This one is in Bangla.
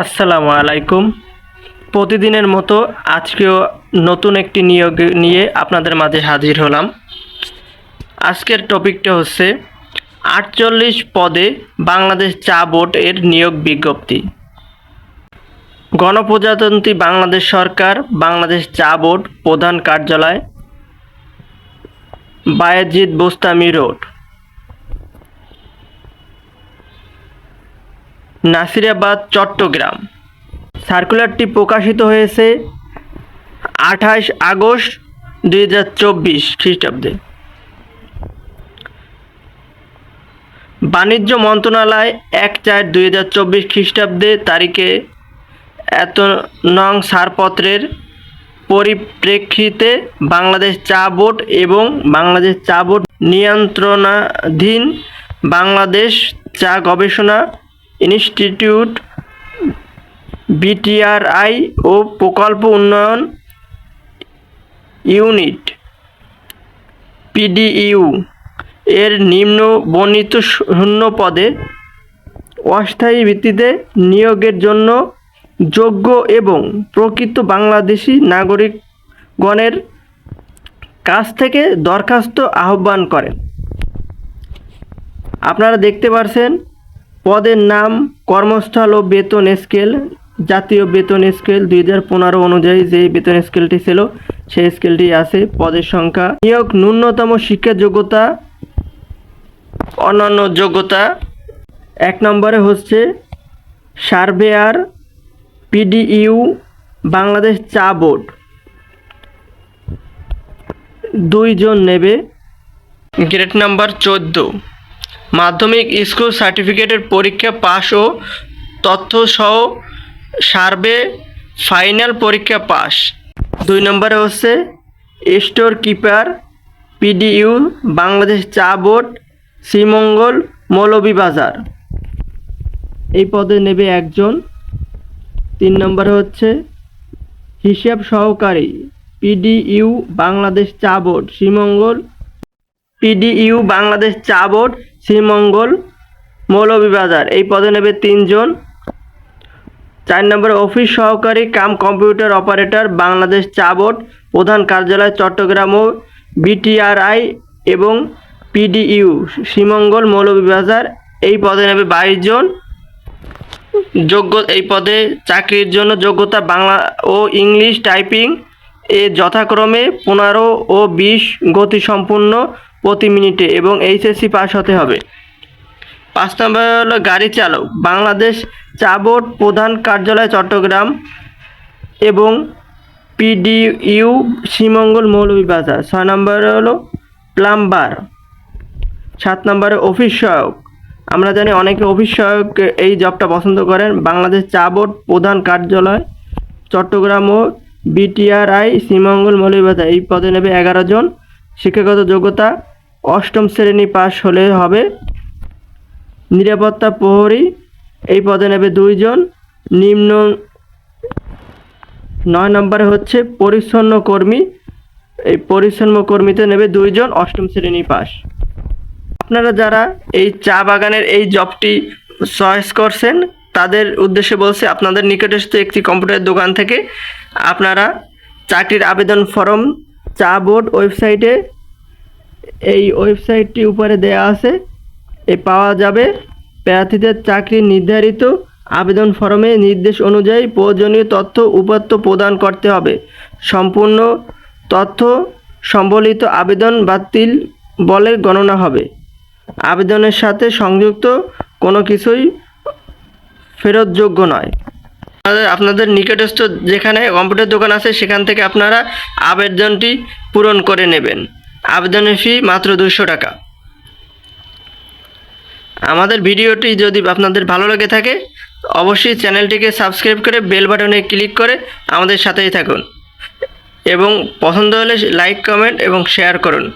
আসসালামু আলাইকুম। প্রতিদিনের মতো আজকেও নতুন একটি নিয়োগ নিয়ে আপনাদের মাঝে হাজির হলাম। আজকের টপিকটা হচ্ছে, আটচল্লিশ পদে বাংলাদেশ চা বোর্ড এর নিয়োগ বিজ্ঞপ্তি। গণপ্রজাতন্ত্রী বাংলাদেশ সরকার, বাংলাদেশ চা বোর্ড প্রধান কার্যালয়, বায়েজিদ বোস্তামি রোড। নাসিরাবাদ, চট্টগ্রাম। সার্কুলারটি প্রকাশিত হয়েছে আঠাশ আগস্ট দুই হাজার চব্বিশ খ্রিস্টাব্দে। বাণিজ্য মন্ত্রণালয় এক চার দুই হাজার চব্বিশ খ্রিস্টাব্দে তারিখে এত নং ছাড়পত্রের পরিপ্রেক্ষিতে বাংলাদেশ চা বোর্ড এবং বাংলাদেশ চা বোর্ড নিয়ন্ত্রণাধীন বাংলাদেশ চা গবেষণা ইনস্টিটিউট, বিটিআরআই ও প্রকল্প উন্নয়ন ইউনিট, পিডিইউ। এর নিম্ন বর্ণিত শূন্য পদে অস্থায়ী ভিত্তিতে নিয়োগের জন্য যোগ্য এবং প্রকৃত বাংলাদেশি নাগরিকগণের কাছ থেকে দরখাস্ত আহ্বান করেন। আপনারা দেখতে পারছেন পদের নাম কর্মস্থল ও বেতন স্কেল, জাতীয় বেতন স্কেল দুই হাজার পনেরো অনুযায়ী যে বেতন স্কেলটি ছিল, সেই স্কেলটি আছে পদের সংখ্যা। নিয়োগ ন্যূনতম শিক্ষা যোগ্যতা, অন্যান্য যোগ্যতা, এক নম্বরে হচ্ছে সার্ভেয়ার, পিডিইউ, বাংলাদেশ চা বোর্ড। দুইজন নেবে। গ্রেড নাম্বার চোদ্দ। মাধ্যমিক স্কুল সার্টিফিকেটের পরীক্ষা পাস ও তথ্য সহ সার্ভে ফাইনাল পরীক্ষা পাস দুই নম্বরে হচ্ছে স্টোর কিপার পিডিইউ বাংলাদেশ চা বোর্ড শ্রীমঙ্গল মৌলভীবাজার। এই পদে নেবে একজন। তিন নম্বরে হচ্ছে হিসাব সহকারী পিডিইউ বাংলাদেশ চা বোর্ড শ্রীমঙ্গল পিডিইউ বাংলাদেশ চা বোর্ড শ্রীমঙ্গল মৌলভীবাজার। এই পদে নেবে তিনজন। চার নম্বরে অফিস সহকারী কাম কম্পিউটার অপারেটর, বাংলাদেশ চা বোর্ড, প্রধান কার্যালয় চট্টগ্রাম ও বিটিআরআই এবং পিডিইউ, শ্রীমঙ্গল মৌলভীবাজার। এই পদে নেবে বাইশ জন। যোগ্য, এই পদে চাকরির জন্য যোগ্যতা বাংলা ও ইংলিশ টাইপিং এ যথাক্রমে পনেরো ও বিশ গতিসম্পন্ন প্রতি মিনিটে এবং এইচএসসি পাস হতে হবে। পাঁচ নম্বর হলো গাড়ি চালক। বাংলাদেশ চা বোর্ড প্রধান কার্যালয় চট্টগ্রাম এবং পিডিইউ শ্রীমঙ্গল মৌলভীবাজার। ছয় নম্বরে হলো প্লাম্বার। সাত নম্বরে অফিস সহায়ক। আমরা জানি অনেকে অফিস সহায়ক এই জবটা পছন্দ করেন। বাংলাদেশ চা বোর্ড প্রধান কার্যালয় চট্টগ্রাম ও বিটিআরআই শ্রীমঙ্গল মৌলভীবাজার। এই পদে নেবে এগারো জন। শিক্ষাগত যোগ্যতা অষ্টম শ্রেণি পাস হলে হবে। নিরাপত্তা প্রহরী, এই পদে নেবে দুইজন। নিম্ন নয় নম্বরে হচ্ছে পরিচ্ছন্ন কর্মী, এই পরিচ্ছন্ন কর্মীতে নেবে দুইজন অষ্টম শ্রেণি পাস আপনারা যারা এই চা বাগানের এই জবটি চয়েস করছেন, তাদের উদ্দেশ্যে বলছে, আপনাদের নিকটস্থ একটি কম্পিউটার দোকান থেকে আপনারা চাকরির আবেদন ফর্ম, চা বোর্ড, ওয়েবসাইটে এই ওয়েবসাইটটি উপরে দেয়া আছে। এ পাওয়া যাবে প্রার্থীদের চাকরি নির্ধারিত আবেদন ফর্মে নির্দেশ অনুযায়ী প্রয়োজনীয় তথ্য উপাত্ত প্রদান করতে হবে। সম্পূর্ণ তথ্য সম্বলিত আবেদন বাতিল বলে গণনা হবে। আবেদনের সাথে সংযুক্ত কোনো কিছুই ফেরতযোগ্য নয়। আপনাদের আপনাদের নিকটস্থ যেখানে কম্পিউটার দোকান আছে, সেখান থেকে আপনারা আবেদনটি পূরণ করে নেবেন। আবেদনের ফি মাত্র দুশো টাকা। আমাদের ভিডিওটি যদি আপনাদের ভালো লেগে থাকে, অবশ্যই চ্যানেলটিকে সাবস্ক্রাইব করে বেল বাটনে ক্লিক করে আমাদের সাথেই থাকুন। এবং পছন্দ হলে লাইক, কমেন্ট এবং শেয়ার করুন।